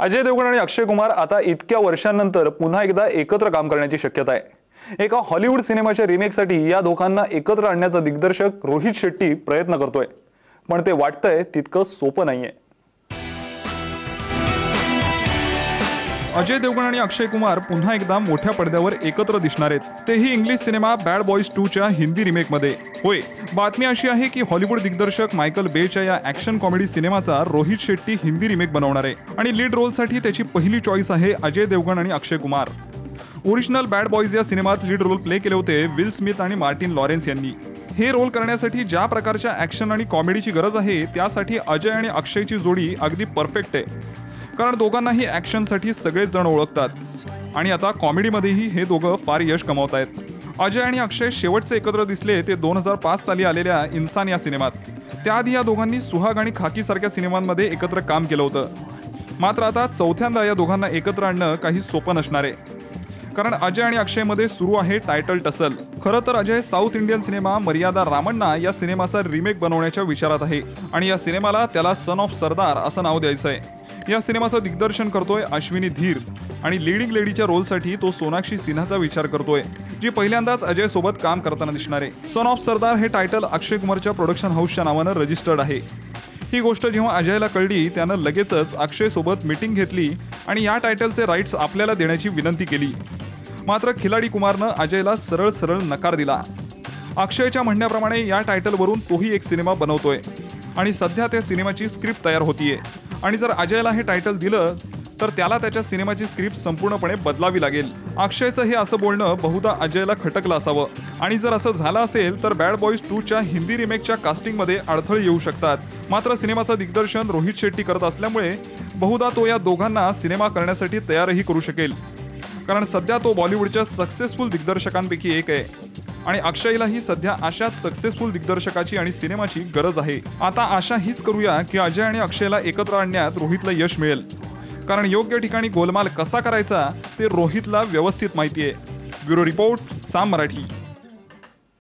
अजय देवगण आणि अक्षय कुमार आता इतक्या वर्षांनंतर पुन्हा एकदा एकत्र काम करण्याची शक्यता आहे. एका हॉलिवूड सिनेमाच्या रिमेकसाठी या दोघांना एकत्र आणण्याचा दिग्दर्शक रोहित शेट्टी प्रयत्न करतोय. पण ते वाटतंय तितकं सोपं नाहीये. अजय देवगण आणि अक्षय कुमार पुन्हा एकदा मोठ्या पडद्यावर एकत्र दिसणार आहेत. तेही English cinema bad boys two च्या हिंदी रिमेकमध्ये होय बातमी अशी आहे की हॉलिवूड दिग्दर्शक मायकल बेच्या या ऍक्शन कॉमेडी सिनेमाचा रोहित शेट्टी हिंदी रिमेक बनवणार आहे आणि लीड रोलसाठी त्याची पहिली चॉईस आहे अजय देवगण आणि Akshay Kumar. Original bad boys या सिनेमात लीड रोल प्ले केले होते विल स्मिथ आणि मार्टिन लॉरेन्स यांनी. हे रोल करण्यासाठी ज्या प्रकारच्या ऍक्शन आणि कॉमेडीची गरज आहे त्यासाठी अजय आणि अक्षयची जोडी अगदी परफेक्ट आहे. कारण दोघांनाही ॲक्शनसाठी सगळेच जण ओळखतात. आणि आता कॉमेडीमध्येही हे दोघं फार यश कमावत आहेत अजय आणि अक्षय शेवटचे एकत्र दिसले ते दोन हजार पाच साली आलेल्या इन्सान या सिनेमात. त्याआधी या दोघांनी सुहाग आणि खाकी सारख्या सिनेमांमध्ये एकत्र काम केलं होतं. मात्र आता चौथ्यांदा या दोघांना एकत्र आणणं काही सोपं नसणार आहे. कारण अजय आणि अक्षयमध्ये सुरू आहे टायटल टसल खरं तर अजय साऊथ इंडियन सिनेमा मर्यादा रामण्णा या सिनेमाचा रिमेक बनवण्याच्या विचारात आहे. आणि या सिनेमाला त्याला सन ऑफ सरदार असं नाव द्यायचं आहे या सिनेमाचं दिग्दर्शन करतोय अश्विनी धीर. आणि लिडिंग लेडीच्या रोलसाठी तो सोनाक्षी सिन्हाचा विचार करतोय जी पहिल्यांदाच अजय सोबत काम करताना दिसणार आहे. सन ऑफ सरदार हे टायटल अक्षय कुमारच्या प्रोडक्शन हाऊसच्या नावानं रजिस्टर्ड आहे. ही गोष्ट जेव्हा अजयला कळली त्यानं लगेचच अक्षय सोबत मीटिंग घेतली आणि या टायटलचे राईट्स आपल्याला देण्याची विनंती केली. मात्र खिलाडी कुमारनं अजयला सरळ सरळ नकार दिला. अक्षयच्या म्हणण्याप्रमाणे या टायटलवरून तोही एक सिनेमा बनवतोय. आणि सध्या त्या सिनेमाची स्क्रिप्ट तयार होतीये. आणि जर अजयला हे टायटल दिलं तर त्याला त्याच्या सिनेमाची स्क्रिप्ट संपूर्णपणे बदलावी लागेल. अक्षयचं हे असं बोलणं बहुधा अजयला खटकलं असावं. आणि जर असं झालं असेल तर बॅड बॉईज टू च्या हिंदी रिमेकच्या कास्टिंगमध्ये अडथळे येऊ शकतात. मात्र सिनेमाचं दिग्दर्शन रोहित शेट्टी करत असल्यामुळे बहुधा तो या दोघांना सिनेमा करण्यासाठी तयारही करू शकेल. कारण सध्या तो बॉलिवूडच्या सक्सेसफुल दिग्दर्शकांपैकी एक आहे. आणि अक्षयलाही सध्या अशाच सक्सेसफुल दिग्दर्शकाची आणि सिनेमाची गरज आहे. आता आशा हीच करूया की अजय आणि अक्षयला एकत्र आणण्यात रोहितला यश मिळेल. कारण योग्य ठिकाणी गोलमाल कसा करायचा ते रोहितला व्यवस्थित माहिती आहे ब्युरो रिपोर्ट साम मराठी.